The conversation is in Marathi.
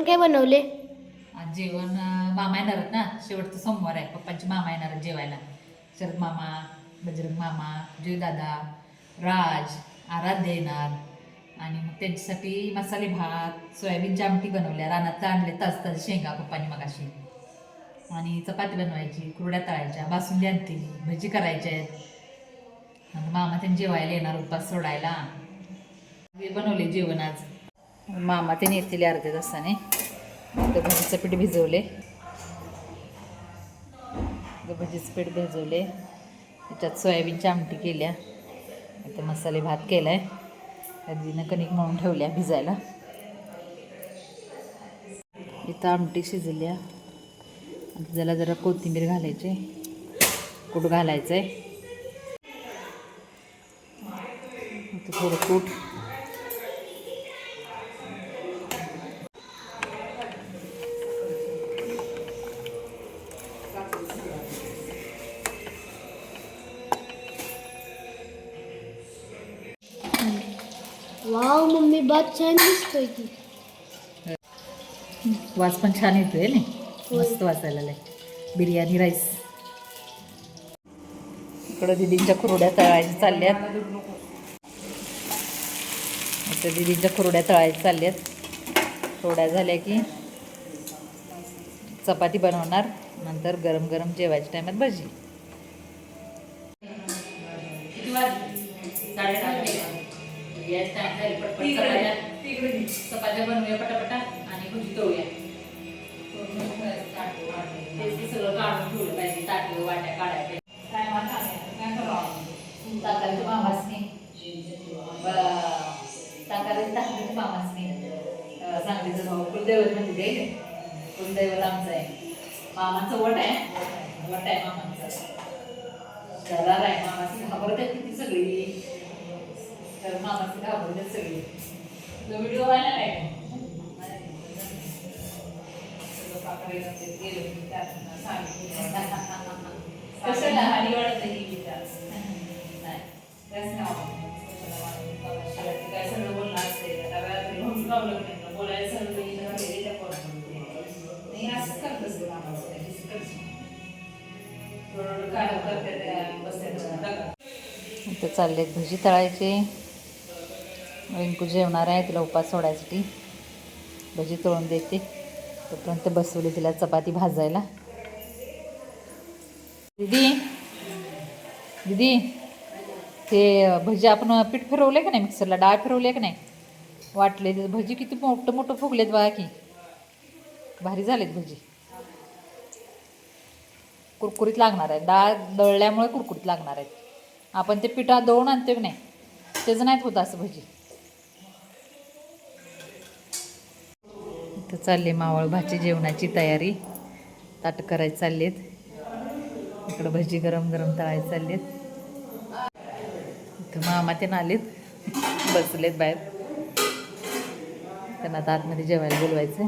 जेवण काय बनवले? आज जेवण मामा येणार आहेत ना. शेवटचं सोमवार आहे. पप्पांचे मामा येणार आहेत जेवायला. शरद मामा बजरंग मामा दादा राज आराध्य येणार. आणि मग त्यांच्यासाठी मसाले भात सोयाबीनची आमटी बनवल्या. रानात आणले तास तास शेंगा पप्पांनी मगाशी. आणि चपाती बनवायची कुरड्या तळायच्या बासुंदी आणतील भजी करायच्या आहेत. मामा त्यांनी जेवायला येणार उपास सोडायला. हे बनवले जेवण आज. मामा ते येतील अर्ध्या तासाने. तर भजीचं पीठ भिजवले. भजीचं पीठ भिजवले. त्याच्यात सोयाबीनची आमटी केल्या. आता मसाले भात केला आहे आजीनं कणिक म्हणून ठेवल्या भिजायला. इथं आमटी शिजल्या. आता त्याला जरा कोथिंबीर घालायची. कूट घालायचं आहे थोडं कूट मम्मी भात छान दिसतोय की. वास पण छान येतोय ना मस्त वाचायला लय बिर्याणी राईस. इकडं दिदींच्या कुरड्या तळायच्या चालल्यात. आता दिदींच्या कुरड्या तळायच्या चालल्यात. थोड्या झाल्या की चपाती बनवणार नंतर गरम गरम जेवायच्या टायमात भजी. चपात्या बनवूया पटापटा आणि भजी तळूया. सगळं काढून ठेवलं पाहिजे ताटलं वाट्या काढायला ताकाची मामासनी. ताकाची ताकाची मामासनी. सांगलीचं भाऊ कुलदैवत म्हणजे ते. कुलदैवत आमचं आहे. मामाचं वट आहे. वट आहे मामांचं. जरा आहे मामाची घाबरतात किती सगळी. तर मामाचं घाबरले सगळी तो व्हिडिओ व्हायला नाही कशाला हाडी वाढत ही विचार नाही त्याच नाही काय सगळं बोलणं असते प्रॉब्लेम बोलायला सगळं नाही करत असते काय करते त्या बसते इथं चालले भजी तळायचे. रिंकू जेवणार आहे तिला उपास सोडायसाठी. भजी तळून देते. तोपर्यंत बसवली तिला चपाती भाजायला. दीदी दीदी ते भजी आपण पीठ फिरवले का नाही मिक्सरला? डाळ फिरवले का नाही? वाटले भजी किती मोठं मोठं फुगलेत बघा की. भारी झालेत भजी. कुरकुरीत लागणार आहे डाळ दळल्यामुळे कुरकुरीत लागणार आहेत. आपण ते पिठा दळून आणतो की नाही? त्याचं नाहीत होत असं भजी. इथं चालली मावळ भाजी जेवणाची तयारी. ताट करायची आहेत इकडं भजी गरम गरम तळायची आहेत इथं मामा ते आलेत. बसलेत बाहेर. त्यांना आता आतमध्ये जेवायला बोलवायचं